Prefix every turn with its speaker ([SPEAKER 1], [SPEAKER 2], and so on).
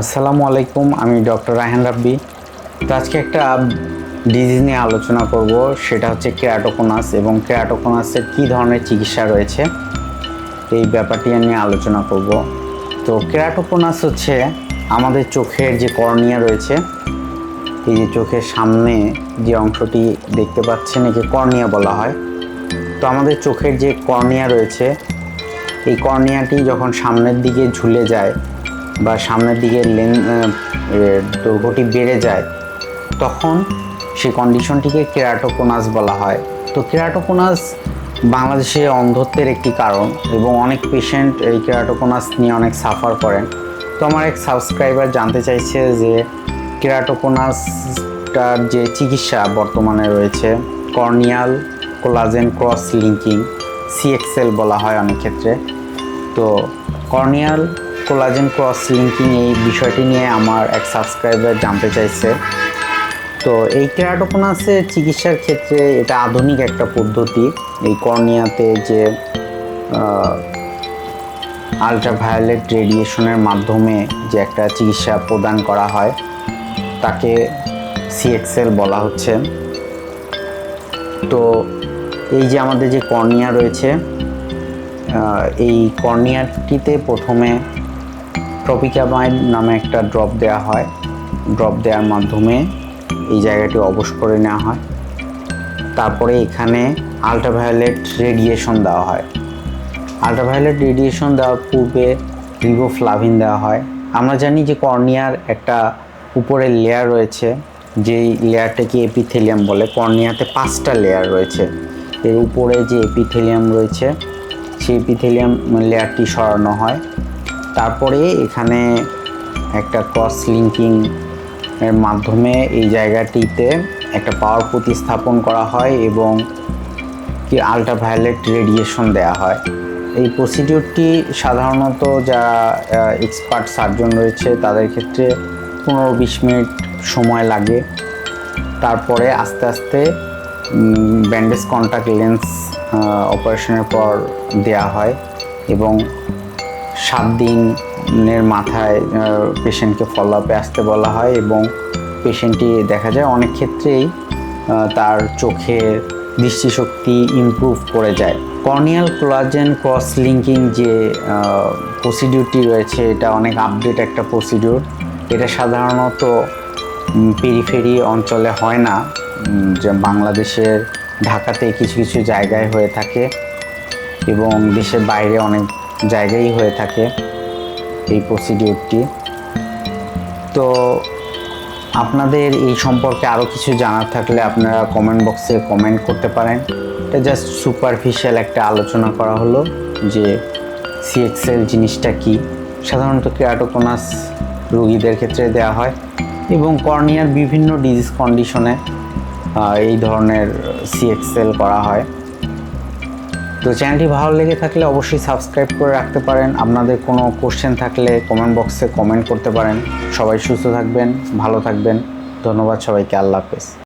[SPEAKER 1] আসসালামু আলাইকুম, আমি ডক্টর রায়হান রাব্বি। তো আজকে একটা ডিজিজ নিয়ে আলোচনা করব, সেটা হচ্ছে কেরাটোকোনাস এবং কেরাটোকোনাসের কী ধরনের চিকিৎসা রয়েছে। এই ব্যাপারটি নিয়ে আলোচনা করব। তো কেরাটোকোনাস হচ্ছে আমাদের চোখের যে কর্নিয়া রয়েছে, এই যে চোখের সামনে যে অংশটি দেখতে পাচ্ছেন, একে কর্নিয়া বলা হয়। তো আমাদের চোখের যে কর্নিয়া রয়েছে, এই কর্নিয়াটি যখন সামনের দিকে ঝুলে যায় বা সামনের দিকে লেন দৈর্ঘ্যটি বেড়ে যায়, তখন সেই কন্ডিশনটিকে কেরাটোকোনাস বলা হয়। তো কেরাটোকোনাস বাংলাদেশে অন্ধত্বের একটি কারণ এবং অনেক পেশেন্ট এই কেরাটোকোনাস নিয়ে অনেক সাফার করেন। তো আমার এক সাবস্ক্রাইবার জানতে চাইছে যে কেরাটোকোনাসটার যে চিকিৎসা বর্তমানে রয়েছে corneal collagen cross linking CXL বলা হয় অনেক ক্ষেত্রে। তো কর্নিয়াল কোলাজেন ক্রস লিঙ্কিং এই বিষয়টি নিয়ে আমার এক সাবস্ক্রাইবার জানতে চাইছে। তো এই কেরাটোকোনাসের চিকিৎসার ক্ষেত্রে এটা আধুনিক একটা পদ্ধতি। এই কর্নিয়াতে যে আলট্রাভায়োলেট রেডিয়েশনের মাধ্যমে যে একটা চিকিৎসা প্রদান করা হয়, তাকে সিএক্সএল বলা হচ্ছে। তো এই যে আমাদের যে কর্নিয়া রয়েছে এই কর্নিয়াটিতে প্রথমে ট্রপিকামাইড নামে একটা ড্রপ দেওয়া হয়। ড্রপ দেওয়ার মাধ্যমে এই জায়গাটি অবশ করে নেওয়া হয়। তারপরে এখানে আলট্রাভায়োলেট রেডিয়েশন দেওয়া হয়। আলট্রাভায়োলেট রেডিয়েশন দেওয়ার পূর্বে রিবোফ্লাভিন দেওয়া হয়। আমরা জানি যে কর্নিয়ার একটা উপরের লেয়ার রয়েছে, যেই লেয়ারটাকে এপিথেলিয়াম বলে। কর্নিয়াতে পাঁচটা লেয়ার রয়েছে। এর উপরে যে এপিথেলিয়াম রয়েছে, সেই এপিথেলিয়াম লেয়ারটি সরানো হয়। তারপরে এখানে একটা ক্রস লিঙ্কিং এর মাধ্যমে এই জায়গাটিতে একটা পাওয়ার প্রতিস্থাপন করা হয় এবং কি আলট্রাভায়োলেট রেডিয়েশন দেওয়া হয়। এই প্রসিডিউরটি সাধারণত যারা এক্সপার্ট সার্জন রয়েছে, তাদের ক্ষেত্রে পনেরো বিশ মিনিট সময় লাগে। তারপরে আস্তে আস্তে ব্যান্ডেজ কন্ট্যাক্ট লেন্স অপারেশনের পর দেয়া হয় এবং সাত দিনের মাথায় পেশেন্টকে ফলো আপে আসতে বলা হয় এবং পেশেন্টটি দেখা যায় অনেক ক্ষেত্রেই তার চোখের দৃষ্টিশক্তি ইমপ্রুভ করে যায়। কর্নিয়াল কোলাজেন ক্রস লিঙ্কিং যে প্রসিডিউরটি রয়েছে, এটা অনেক আপডেট একটা প্রসিডিউর এটা সাধারণত পেরিফেরি অঞ্চলে হয় না। যে বাংলাদেশের ঢাকাতে কিছু কিছু জায়গায় হয়ে থাকে এবং দেশের বাইরে অনেক জায়গায় হয়ে থাকে এই প্রসিডিউরটি তো আপনাদের এই সম্পর্কে আরও কিছু জানার থাকলে আপনারা কমেন্ট বক্সে কমেন্ট করতে পারেন। এটা জাস্ট সুপারফিশিয়াল একটা আলোচনা করা হলো যে সিএক্সএল জিনিসটা কি। সাধারণত কেরাটোকোনাস রোগীদের ক্ষেত্রে দেওয়া হয় এবং কর্নিয়ার বিভিন্ন ডিজিজ কন্ডিশনে এই ধরনের সিএক্সএল করা হয়। তো চ্যানেলটি ভালো লেগে থাকলে অবশ্যই সাবস্ক্রাইব করে রাখতে পারেন। আপনাদের কোনো কোশ্চেন থাকলে কমেন্ট বক্সে কমেন্ট করতে পারেন। সবাই সুস্থ থাকবেন, ভালো থাকবেন। ধন্যবাদ সবাইকে, আল্লাহ হাফেজ।